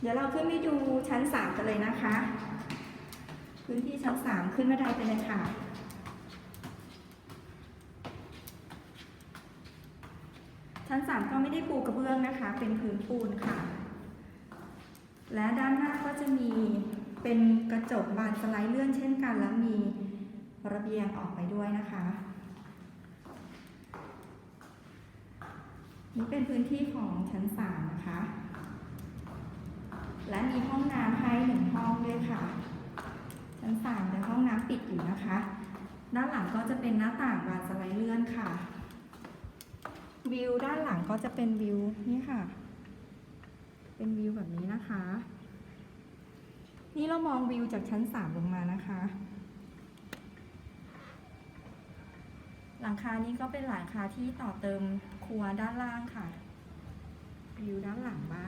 เดี๋ยวเราขึ้นไปดูชั้นสามกันเลยนะคะ พื้นที่ชั้นสามขึ้นบันได้ไปเลยค่ะชั้นสามก็ไม่ได้ปูกระเบื้องนะคะ เป็นพื้นปูนค่ะ และด้านหน้าก็จะมีเป็นกระจกบานสไลด์เลื่อนเช่นกัน แล้วมีระเบียงออกไปด้วยนะคะ นี่เป็นพื้นที่ของชั้นสามนะคะ และมีห้องน้ำให้หนึ่งห้องด้วยค่ะ ชั้นสามแต่ห้องน้ำปิดอยู่นะคะ ด้านหลังก็จะเป็นหน้าต่างบานสไลด์เลื่อนค่ะ วิวด้านหลังก็จะเป็นวิวนี่ค่ะ เป็นวิวแบบนี้นะคะ นี่เรามองวิวจากชั้นสามลงมานะคะ หลังคานี้ก็เป็นหลังคาที่ต่อเติมครัวด้านล่างค่ะ วิวด้านหลังบ้าน